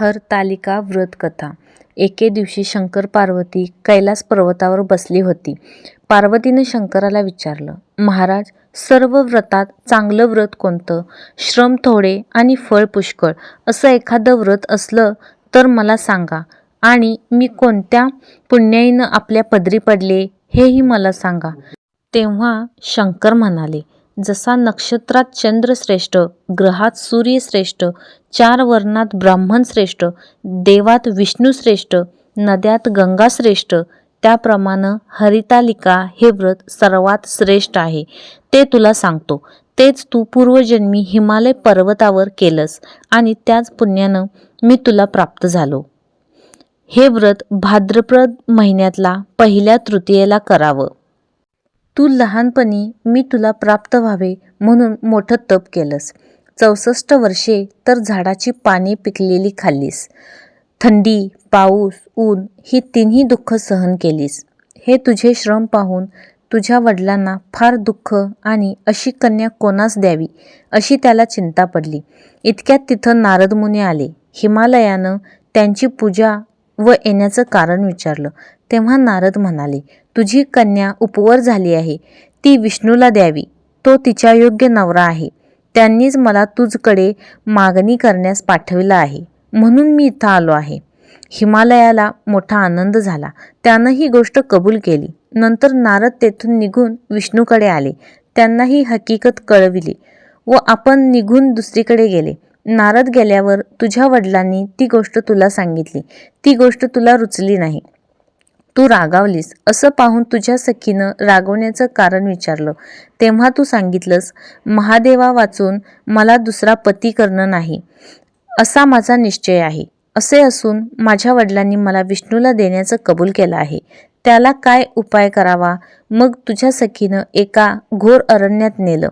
हरतालिका व्रत कथा एके दिवशी शंकर पार्वती कैलास पर्वतावर बसली होती. पार्वतीने शंकराला विचारलं महाराज सर्व व्रतात चांगलं व्रत कोणतं? श्रम थोडे आणि फळ पुष्कळ. असं एखादं व्रत असलं तर मला सांगा. आणि मी कोणत्या पुण्याईनं आपल्या पदरी पडले हेही मला सांगा. तेव्हा शंकर म्हणाले जसा नक्षत्रात चंद्र श्रेष्ठ ग्रहात सूर्य श्रेष्ठ चार वर्णात ब्राह्मण श्रेष्ठ देवात विष्णू श्रेष्ठ नद्यात गंगा श्रेष्ठ त्याप्रमाणे हरितालिका हे व्रत सर्वात श्रेष्ठ आहे. ते तुला सांगतो. तेच तू पूर्वजन्मी हिमालय पर्वतावर केलंस आणि त्याच पुण्यानं मी तुला प्राप्त झालो. हे व्रत भाद्रप्रद महिन्यातला पहिल्या तृतीयेला करावं. तू लहानपणी मी तुला प्राप्त व्हावे म्हणून मोठं तप केलंस. चौसष्ट वर्षे तर झाडाची पाने पिकलेली खाल्लीस. थंडी पाऊस ऊन ही तिन्ही दुःख सहन केलीस. हे तुझे श्रम पाहून तुझ्या वडिलांना फार दुःख आणि अशी कन्या कोणास द्यावी अशी त्याला चिंता पडली. इतक्यात तिथं नारदमुनी आले. हिमालयानं त्यांची पूजा व येण्याचं कारण विचारलं. तेव्हा नारद म्हणाले तुझी कन्या उपवर झाली आहे. ती विष्णूला द्यावी. तो तिच्या योग्य नवरा आहे. त्यांनीच मला तुझकडे मागणी करण्यास पाठविलं आहे. म्हणून मी इथं आलो आहे. हिमालयाला मोठा आनंद झाला. त्यानं ही गोष्ट कबूल केली. नंतर नारद तेथून निघून विष्णूकडे आले. त्यांना ही हकीकत कळविली व आपण निघून दुसरीकडे गेले. नारद गेल्यावर तुझ्या वडिलांनी ती गोष्ट तुला सांगितली. ती गोष्ट तुला रुचली नाही. तू रागावलीस असं पाहून तुझ्या सखीनं रागवण्याचं कारण विचारलं. तेव्हा तू सांगितलंस महादेवा वाचून मला दुसरा पती करणं नाही. असा माझा निश्चय आहे. असे असून माझ्या वडिलांनी मला विष्णूला देण्याचं कबूल केलं आहे. त्याला काय उपाय करावा? मग तुझ्या सखीनं एका घोर अरण्यात नेलं.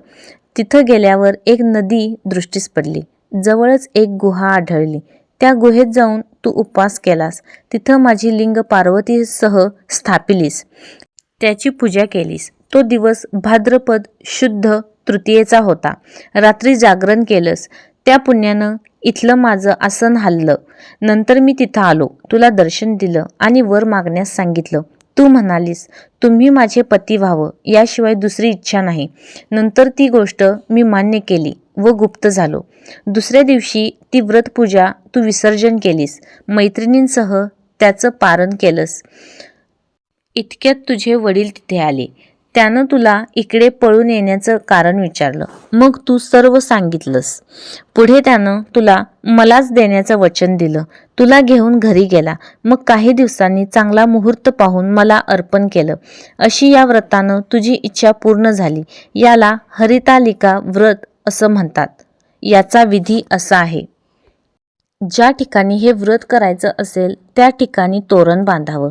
तिथं गेल्यावर एक नदी दृष्टीस पडली. जवळच एक गुहा आढळली. त्या गुहेत जाऊन तू उपवास केलास. तिथं माझी लिंग पार्वतीसह स्थापिलीस. त्याची पूजा केलीस. तो दिवस भाद्रपद शुद्ध तृतीयेचा होता. रात्री जागरण केलंस. त्या पुण्यानं इथलं माझं आसन हल्लं नंतर मी तिथं आलो. तुला दर्शन दिलं आणि वर मागण्यास सांगितलं. तू म्हणालीस तुम्ही माझे पती व्हावं याशिवाय दुसरी इच्छा नाही. नंतर ती गोष्ट मी मान्य केली व गुप्त झालो. दुसऱ्या दिवशी ती व्रतपूजा तू विसर्जन केलीस मैत्रिणींसह त्याचं पारण केलंस. इतक्यात तुझे वडील तिथे आले. त्यानं तुला इकडे पळून येण्याचं कारण विचारलं. मग तू सर्व सांगितलंस. पुढे त्यानं तुला मलाच देण्याचं वचन दिलं. तुला घेऊन घरी गेला. मग काही दिवसांनी चांगला मुहूर्त पाहून मला अर्पण केलं. अशी या व्रतानं तुझी इच्छा पूर्ण झाली. याला हरितालिका व्रत असं म्हणतात. याचा विधी असा आहे. ज्या ठिकाणी हे व्रत करायचं असेल त्या ठिकाणी तोरण बांधावं.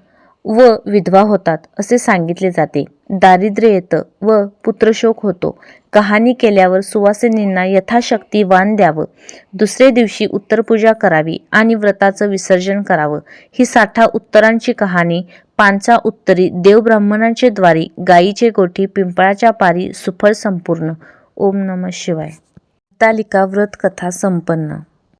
व विधवा होतात असे सांगितले जाते. दारिद्र्य येतं व पुत्रशोक होतो. कहाणी केल्यावर सुवासिनींना यथाशक्ती वाण द्यावं. दुसरे दिवशी उत्तरपूजा करावी आणि व्रताचं विसर्जन करावं. ही साठा उत्तरांची कहाणी. पांचा उत्तरी देवब्राह्मणांचे द्वारी गायीचे गोठी पिंपळाच्या पारी सुफळ संपूर्ण. ओम नम शिवाय. तालिका व्रत कथा संपन्न.